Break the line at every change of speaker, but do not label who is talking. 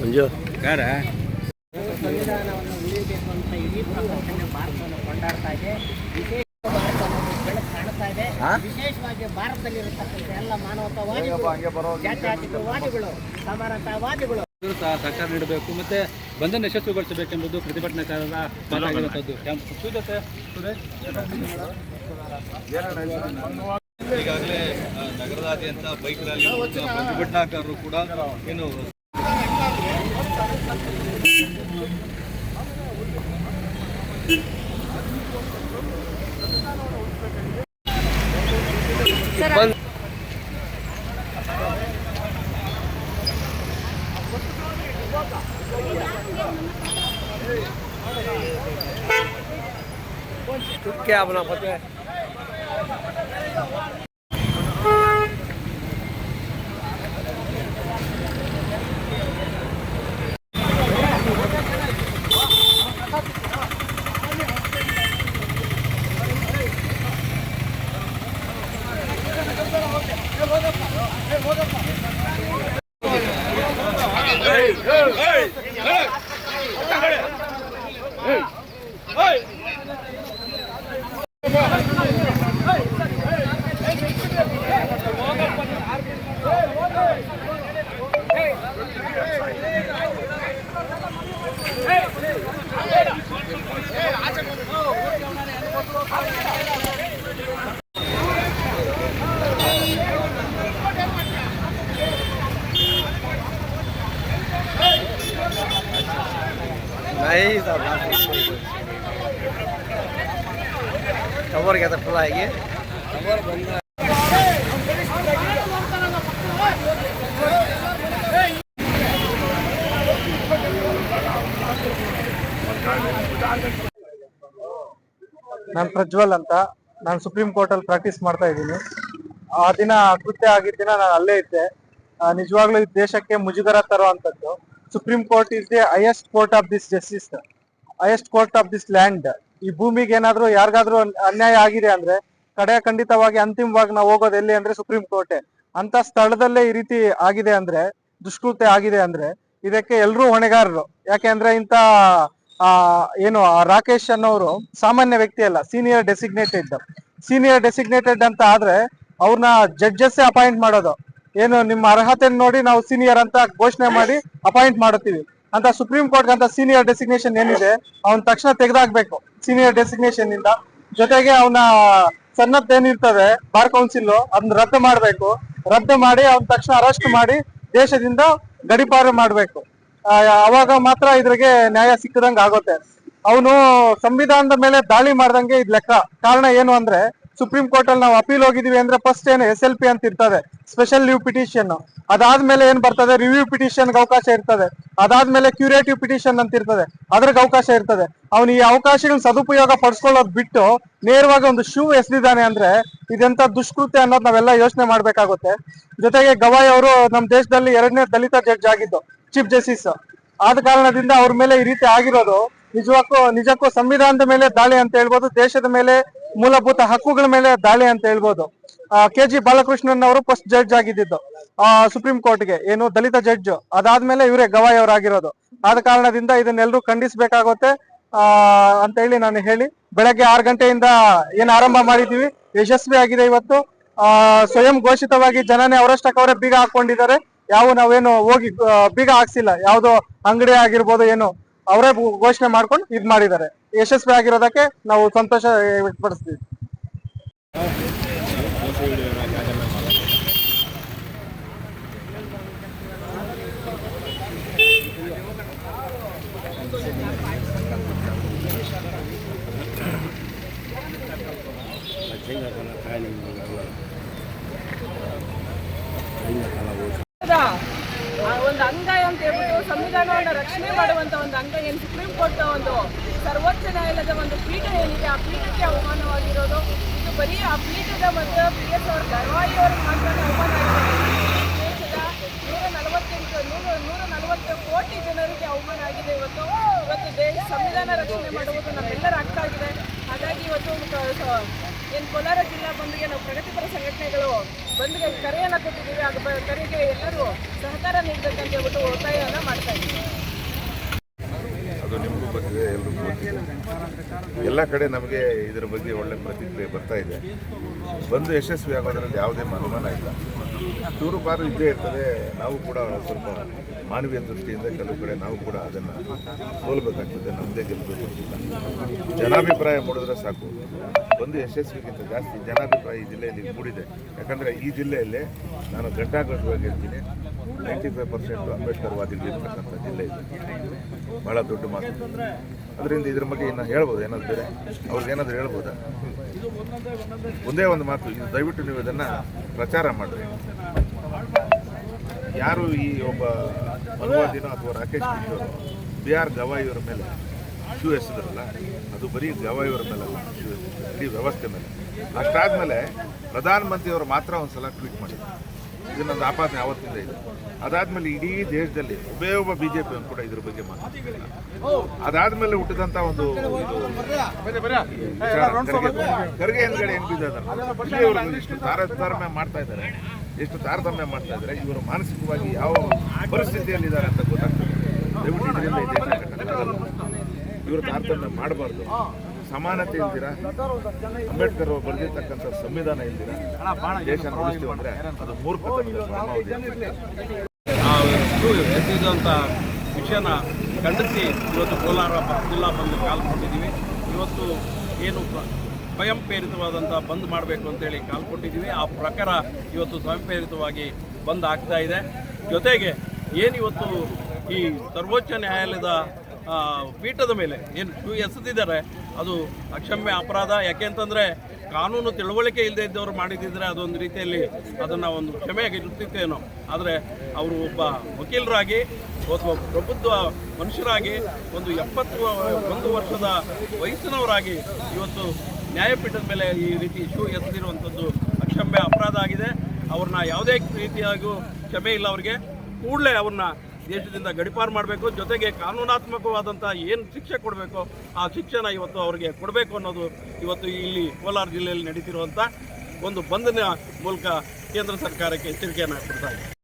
ಮಂಜು.
ಕಾರ
ಸಂವಿಧಾನವನ್ನು ಉಳಿಯಬೇಕು ಅಂತ ಇಡೀ ಪ್ರಪಂಚನೇ ಭಾರತವನ್ನು ಕೊಂಡಾಡ್ತಾ ಇದೆ. ವಿಶೇಷ ಭಾರತವನ್ನು ಬೆಳಕು ಕಾಣ್ತಾ ಇದೆ. ವಿಶೇಷವಾಗಿ ಭಾರತದಲ್ಲಿರತಕ್ಕಂಥ ಎಲ್ಲ ಮಾನವತಾವಾದಿಗಳು ಜಾತ್ಯತೀತವಾದಿಗಳು ಸಮಾನತಾವಾದಿಗಳು.
ಸರ್ಕಾರ ನೀಡಬೇಕು ಮತ್ತೆ ಬಂಧನ ಯಶಸ್ವಿಗೊಳಿಸಬೇಕೆಂಬುದು ಪ್ರತಿಭಟನಾಕಾರರ ಮಾತಾಗಿರುವಂಥದ್ದು. ಸುರೇಶ್.
ಈಗಾಗಲೇ ಆ, ನಗರದಾದ್ಯಂತ ಬೈಕ್ ರ್ಯಾಲಿ ಮೂಲಕ ಪ್ರತಿಭಟನಾಕಾರರು ಕೂಡ ಏನು
क्या अपना पता है water. नहीं साहब कवर क्या था खुला है ये कवर बंद है
ನಾನು ಪ್ರಜ್ವಲ್ ಅಂತ. ನಾನು ಸುಪ್ರೀಂ ಕೋರ್ಟ್ ಅಲ್ಲಿ ಪ್ರಾಕ್ಟೀಸ್ ಮಾಡ್ತಾ ಇದ್ದೀನಿ. ಆ ದಿನ ಕೃತ್ಯ ಆಗಿದ್ದ ದಿನ ನಾನು ಅಲ್ಲೇ ಇದ್ದೆ. ನಿಜವಾಗ್ಲೂ ಈ ದೇಶಕ್ಕೆ ಮುಜುಗರ ತರುವಂತದ್ದು supreme court is the highest court of this justice highest court of this land ಈ ಭೂಮಿಗೆ ಏನಾದ್ರೂ ಯಾರಿಗಾದ್ರೂ ಅನ್ಯಾಯ ಆಗಿದೆ ಅಂದ್ರೆ ಕಡೆ ಖಂಡಿತವಾಗಿ ಅಂತಿಮವಾಗಿ ನಾವು ಹೋಗೋದು ಎಲ್ಲಿ ಅಂದ್ರೆ ಸುಪ್ರೀಂ ಕೋರ್ಟೆ ಅಂತ ಸ್ಥಳದಲ್ಲೇ ಈ ರೀತಿ ಆಗಿದೆ ಅಂದ್ರೆ, ದುಷ್ಕೃತ್ಯ ಆಗಿದೆ ಅಂದ್ರೆ, ಇದಕ್ಕೆ ಎಲ್ಲರೂ ಹೊಣೆಗಾರರು. ಯಾಕೆ ಅಂದ್ರೆ ಇಂತ ಆ, ಏನು ರಾಕೇಶ್ ಅನ್ನೋರು ಸಾಮಾನ್ಯ ವ್ಯಕ್ತಿ ಅಲ್ಲ ಸೀನಿಯರ್ ಡೆಸಿಗ್ನೇಟೆಡ್ ಸೀನಿಯರ್ ಡೆಸಿಗ್ನೇಟೆಡ್ ಅಂತ ಆದ್ರೆ ಅವ್ರನ್ನ ಜಡ್ಜಸ್ ಅಪಾಯಿಂಟ್ ಮಾಡೋದು. ಏನು, ನಿಮ್ಮ ಅರ್ಹತೆ ನೋಡಿ ನಾವು ಸೀನಿಯರ್ ಅಂತ ಘೋಷಣೆ ಮಾಡಿ ಅಪಾಯಿಂಟ್ ಮಾಡುತ್ತೀವಿ. ಅಂತ ಸುಪ್ರೀಂ ಕೋರ್ಟ್ ಅಂತ ಸೀನಿಯರ್ ಡೆಸಿಗ್ನೇಷನ್ ಏನಿದೆ, ಅವನ್ ತಕ್ಷಣ ತೆಗೆದಾಕ್ಬೇಕು ಸೀನಿಯರ್ ಡೆಸಿಗ್ನೇಷನ್ ಇಂದ. ಜೊತೆಗೆ ಅವನ ಸನ್ನದ್ಧ ಏನಿರ್ತದೆ ಬಾರ್ ಕೌನ್ಸಿಲ್ ಅದನ್ನ ರದ್ದು ಮಾಡ್ಬೇಕು. ರದ್ದು ಮಾಡಿ ಅವನ್ ತಕ್ಷಣ ಅರೆಸ್ಟ್ ಮಾಡಿ ದೇಶದಿಂದ ಗಡಿಪಾರು ಮಾಡ್ಬೇಕು. ಅವಾಗ ಮಾತ್ರ ಇದ್ರಿಗೆ ನ್ಯಾಯ ಸಿಕ್ಕದಂಗ ಆಗುತ್ತೆ. ಅವನು ಸಂವಿಧಾನದ ಮೇಲೆ ದಾಳಿ ಮಾಡ್ದಂಗೆ ಇದ್ ಲೆಕ್ಕ. ಕಾರಣ ಏನು ಅಂದ್ರೆ, ಸುಪ್ರೀಂ ಕೋರ್ಟ್ ಅಲ್ಲಿ ನಾವು ಅಪೀಲ್ ಹೋಗಿದೀವಿ ಅಂದ್ರೆ ಫಸ್ಟ್ ಏನು ಎಸ್ ಎಲ್ ಪಿ ಅಂತ ಇರ್ತದೆ. ಸ್ಪೆಷಲ್ ಲೀವ್ ಪಿಟಿಷನ್ ಅದಾದ್ಮೇಲೆ ಏನ್ ಬರ್ತದೆ? ರಿವ್ಯೂ ಪಿಟಿಷನ್ ಅವಕಾಶ ಇರ್ತದೆ. ಅದಾದ್ಮೇಲೆ ಕ್ಯೂರೇಟಿವ್ ಪಿಟಿಷನ್ ಅಂತ ಇರ್ತದೆ. ಅದ್ರಿಗೆ ಅವಕಾಶ ಇರ್ತದೆ. ಅವನು ಈ ಅವಕಾಶಗಳನ್ನ ಸದುಪಯೋಗ ಪಡಿಸ್ಕೊಳ್ಳೋದ್ ಬಿಟ್ಟು ನೇರವಾಗಿ ಒಂದು ಶೂ ಎಸೆದಿದ್ದಾನೆ ಅಂದ್ರೆ ಇದೆಂತ ದುಷ್ಕೃತ್ಯ ಅನ್ನೋದು ನಾವೆಲ್ಲ ಯೋಚನೆ ಮಾಡ್ಬೇಕಾಗುತ್ತೆ. ಜೊತೆಗೆ ಗವಾಯ್ ಅವರು ನಮ್ಮ ದೇಶದಲ್ಲಿ ಎರಡನೇ ದಲಿತ ಜಡ್ಜ್ ಆಗಿದ್ದು. ಚೀಫ್ ಜಸ್ಟಿಸ್ ಆದ ಕಾರಣದಿಂದ ಅವ್ರ ಮೇಲೆ ಈ ರೀತಿ ಆಗಿರೋದು ನಿಜಕ್ಕೂ ನಿಜಕ್ಕೂ ಸಂವಿಧಾನದ ಮೇಲೆ ದಾಳಿ ಅಂತ ಹೇಳ್ಬೋದು, ದೇಶದ ಮೇಲೆ ಮೂಲಭೂತ ಹಕ್ಕುಗಳ ಮೇಲೆ ದಾಳಿ ಅಂತ ಹೇಳ್ಬೋದು. ಕೆ ಜಿ ಬಾಲಕೃಷ್ಣನ್ ಅವರು ಫಸ್ಟ್ ಜಡ್ಜ್ ಆಗಿದ್ದು ಸುಪ್ರೀಂ ಕೋರ್ಟ್ಗೆ ಏನು ದಲಿತ ಜಡ್ಜ್ ಅದಾದ್ಮೇಲೆ ಇವರೇ ಗವಾಯ್ ಅವರಾಗಿರೋದು ಆದ ಕಾರಣದಿಂದ ಇದನ್ನೆಲ್ಲರೂ ಖಂಡಿಸಬೇಕಾಗುತ್ತೆ. ಆ, ಅಂತ ಹೇಳಿ ನಾನು ಹೇಳಿ, ಬೆಳಗ್ಗೆ ಆರು ಗಂಟೆಯಿಂದ ಏನ್ ಆರಂಭ ಮಾಡಿದೀವಿ ಯಶಸ್ವಿ ಆಗಿದೆ ಇವತ್ತು. ಆ, ಸ್ವಯಂ ಘೋಷಿತವಾಗಿ ಜನನೇ ಅವರಷ್ಟಕ್ಕೆ ಅವರೇ ಬೀಗ ಹಾಕೊಂಡಿದ್ದಾರೆ ಯಾವ ನಾವೇನು ಹೋಗಿ ಬೀಗ ಹಾಕ್ಸಿಲ್ಲ. ಯಾವ್ದೋ ಅಂಗಡಿ ಆಗಿರ್ಬೋದು ಏನು, ಅವರೇ ಘೋಷಣೆ ಮಾಡ್ಕೊಂಡು ಇದ್ ಮಾಡಿದ್ದಾರೆ. ಯಶಸ್ವಿ ಆಗಿರೋದಕ್ಕೆ ನಾವು ಸಂತೋಷ ವ್ಯಕ್ತಪಡಿಸ್ತೀವಿ
ಆ ಒಂದು ಅಂಗ ಅಂತ ಹೇಳ್ಬಿಟ್ಟು ಸಂವಿಧಾನವನ್ನು ರಕ್ಷಣೆ ಮಾಡುವಂತ ಒಂದು ಅಂಗ ಏನು? ಸುಪ್ರೀಂ ಕೋರ್ಟ್ ಒಂದು ಸರ್ವೋಚ್ಚ ನ್ಯಾಯಾಲಯದ ಒಂದು ಪೀಠ ಏನಿದೆ, ಆ ಪೀಠಕ್ಕೆ ಅವಮಾನವಾಗಿರೋದು ಇದು ಬರೀ ಆ ಪೀಠದ ಮತ್ತು ಪಿ ಎಸ್ ಅವರ ಗರ್ವಾಯಿ ಮಾತ್ರ ಅವಮಾನ ದೇಶದ ನೂರ ನಲವತ್ತೆಂಟು, ನೂರ ನೂರ ನಲವತ್ತು ಕೋಟಿ ಜನರಿಗೆ ಅವಮಾನ ಆಗಿದೆ. ಇವತ್ತು ಇವತ್ತು ದೇಶ ಸಂವಿಧಾನ ರಕ್ಷಣೆ ಮಾಡುವುದು ನಮ್ಮೆಲ್ಲರ ಹಕ್ಕಾಗಿದೆ ಹಾಗಾಗಿ ಇವತ್ತು ಏನು ಕೋಲಾರ ಜಿಲ್ಲಾ ಬಂದ್ಗೆ ನಾವು ಪ್ರಗತಿಪರ ಸಂಘಟನೆಗಳು ಬಂದ್ಗೆ ಕರೆಯನ್ನು ಕೊಟ್ಟಿದ್ದೀವಿ. ಬ- ಕರೆಗೆ ಎಲ್ಲರೂ ಸಹಕಾರ ನೀಡಬೇಕಂತ ಹೇಳ್ಬಿಟ್ಟು ಒತ್ತಾಯವನ್ನು ಮಾಡ್ತಾ ಇದ್ದೀವಿ.
ಗೊತ್ತಿದೆ ಎಲ್ಲ ಕಡೆ ನಮಗೆ ಇದರ ಬಗ್ಗೆ ಒಳ್ಳೆ ಪ್ರತಿಕ್ರಿಯೆ ಬರ್ತಾ ಇದೆ. ಬಂದು ಯಶಸ್ವಿ ಆಗೋದ್ರಲ್ಲಿ ಯಾವುದೇ ಅನುಮಾನ ಇಲ್ಲ. ಚೂರು ಪಾರು ಇದ್ದೇ ಇರ್ತದೆ. ನಾವು ಕೂಡ ಸ್ವಲ್ಪ ಮಾನವೀಯ ದೃಷ್ಟಿಯಿಂದ ಕೆಲವು ಕಡೆ ನಾವು ಕೂಡ ಅದನ್ನು ಸೋಲ್ಬೇಕಾಗ್ತದೆ ನಮ್ಮದೇ ಅಂತಿಲ್ಲ ಜನಾಭಿಪ್ರಾಯ ಮೂಡಿದ್ರೆ ಸಾಕು. ಒಂದು ಯಶಸ್ವಿಗಿಂತ ಜಾಸ್ತಿ ಜನಾಭಿಪ್ರಾಯ ಈ ಜಿಲ್ಲೆಯಲ್ಲಿ ಮೂಡಿದೆ. ಯಾಕಂದರೆ ಈ ಜಿಲ್ಲೆಯಲ್ಲಿ ನಾನು ಹೇಳ್ತೀನಿ, ನೈಂಟಿ ಫೈವ್ ಪರ್ಸೆಂಟ್ ಅಂಬೇಡ್ಕರ್ ವಾದಿಗಳಿರ್ತಕ್ಕಂಥ ಜಿಲ್ಲೆ ಇದೆ. ಭಾಳ ದೊಡ್ಡ ಮಾತು. ಅದರಿಂದ ಇದ್ರ ಬಗ್ಗೆ ಇನ್ನು ಹೇಳ್ಬೋದು? ಏನಾದ್ರು ಬೇರೆ? ಅವ್ರಿಗೆ ಏನಾದರೂ ಹೇಳ್ಬೋದಾ? ಒಂದೇ ಒಂದು ಮಾತು. ದಯವಿಟ್ಟು ನೀವು ಇದನ್ನು ಪ್ರಚಾರ ಮಾಡಿರಿ. ಯಾರು ಈ ಒಬ್ಬ ಮನುವಾದಿನೋ ಅಥವಾ ರಾಕೇಶ್ ಕಿಶೋರ್ ಬಿ ಆರ್ ಗವಾಯಿಯವರ ಮೇಲೆ ಶೂ ಎಸೆದ್ರಲ್ಲ, ಅದು ಬರೀ ಗವಾಯಿಯವರ ಮೇಲೆ ಅಲ್ಲ, ಶೂ ಎಸೆದ್ರು. ಇಡೀ ವ್ಯವಸ್ಥೆ ಮೇಲೆ ಅಷ್ಟಾದ್ಮೇಲೆ ಪ್ರಧಾನಮಂತ್ರಿಯವರು ಮಾತ್ರ ಒಂದು ಸಲ ಟ್ವೀಟ್ ಮಾಡಿದ್ರು ಇದನ್ನೊಂದು ಆಪಾದನೆ ಆವತ್ತಿಂದ ಇದೆ ಅದಾದ್ಮೇಲೆ ಇಡೀ ದೇಶದಲ್ಲಿ ಒಬ್ಬೇ ಒಬ್ಬ ಬಿ ಜೆ ಕೂಡ ಇದ್ರ ಬಗ್ಗೆ ಮಾತಾಡ್ತಿಲ್ಲ ಅದಾದಮೇಲೆ ಹುಟ್ಟಿದಂತ ಒಂದು ಖರ್ಗೆ. ಹಿಂದ್ಗಡೆ ಹೆಂಗ್ ಅದನ್ನು ಇವರು ತಾರತಮ್ಯ ಮಾಡ್ತಾ ಇದ್ದಾರೆ ಎಷ್ಟು ತಾರತಮ್ಯ ಮಾಡ್ತಾ ಇದ್ದಾರೆ ಇವರು ಮಾನಸಿಕವಾಗಿ ಯಾವ ಪರಿಸ್ಥಿತಿಯಲ್ಲಿದ್ದಾರೆ ಅಂತ ಗೊತ್ತಾಗ್ತದೆ. ಇವರು ತಾರತಮ್ಯ ಮಾಡಬಾರ್ದು. ಸಮಾನತೆ ಇಲ್ದಿರ? ಅಂಬೇಡ್ಕರ್ ಅವರು ಬರೆದಿರ್ತಕ್ಕಂಥ ಸಂವಿಧಾನ ಇಲ್ದಿರ? ದೇಶ ಅಂದ್ರೆ ಅದು
ಮೂರ್ಖ ವಿಷಯನ ಖಂಡಿಸಿ ಇವತ್ತು ಕೋಲಾರ ಜಿಲ್ಲಾ ಬಂದು ಕಾಲ್ ಕೊಟ್ಟಿದ್ದೀವಿ. ಇವತ್ತು ಏನು ಸ್ವಯಂ ಪ್ರೇರಿತವಾದಂಥ ಬಂದ್ ಮಾಡಬೇಕು ಅಂತೇಳಿ ಕಾಲ್ ಕೊಟ್ಟಿದ್ದೀವಿ ಆ ಪ್ರಕಾರ ಇವತ್ತು ಸ್ವಯಂ ಪ್ರೇರಿತವಾಗಿ ಬಂದ್ ಆಗ್ತಾ ಇದೆ. ಜೊತೆಗೆ ಏನು ಇವತ್ತು ಈ ಸರ್ವೋಚ್ಚ ನ್ಯಾಯಾಲಯದ ಪೀಠದ ಮೇಲೆ ಏನು ಶೂ ಎಸೆದಿದ್ದಾರೆ, ಅದು ಅಕ್ಷಮ್ಯ ಅಪರಾಧ. ಯಾಕೆ ಅಂತಂದರೆ ಕಾನೂನು ತಿಳುವಳಿಕೆ ಇಲ್ಲದೆ ಇದ್ದವರು ಮಾಡಿದ್ದಿದ್ರೆ ಅದೊಂದು ರೀತಿಯಲ್ಲಿ ಅದನ್ನು ಒಂದು ಕ್ಷಮೆಯಾಗಿ ಇರುತ್ತಿತ್ತೇನೋ. ಆದರೆ ಅವರು ಒಬ್ಬ ವಕೀಲರಾಗಿ, ಒಬ್ಬ ಪ್ರಬುದ್ಧ ಮನುಷ್ಯರಾಗಿ, ಒಂದು ಎಪ್ಪತ್ತು, ಒಂದು ವರ್ಷದ ವಯಸ್ಸಿನವರಾಗಿ ಇವತ್ತು ನ್ಯಾಯಪೀಠದ ಮೇಲೆ ಈ ರೀತಿ ಶೂ ಎಸೆದಿರುವಂಥದ್ದು ಅಕ್ಷಮ್ಯ ಅಪರಾಧ ಆಗಿದೆ. ಅವ್ರನ್ನ ಯಾವುದೇ ರೀತಿಯಾಗೂ ಕ್ಷಮೆ ಇಲ್ಲ ಅವರಿಗೆ. ಕೂಡಲೇ ಅವ್ರನ್ನ ದೇಶದಿಂದ ಗಡಿಪಾರು ಮಾಡಬೇಕು. ಜೊತೆಗೆ ಕಾನೂನಾತ್ಮಕವಾದಂಥ ಏನು ಶಿಕ್ಷೆ ಕೊಡಬೇಕು ಆ ಶಿಕ್ಷೆನ ಇವತ್ತು ಅವರಿಗೆ ಕೊಡಬೇಕು ಅನ್ನೋದು ಇವತ್ತು ಇಲ್ಲಿ ಕೋಲಾರ ಜಿಲ್ಲೆಯಲ್ಲಿ ನಡೀತಿರುವಂಥ ಒಂದು ಬಂಧನ ಮೂಲಕ ಕೇಂದ್ರ ಸರ್ಕಾರಕ್ಕೆ ಎಚ್ಚರಿಕೆಯನ್ನು ಕೊಡ್ತಾ ಇದೆ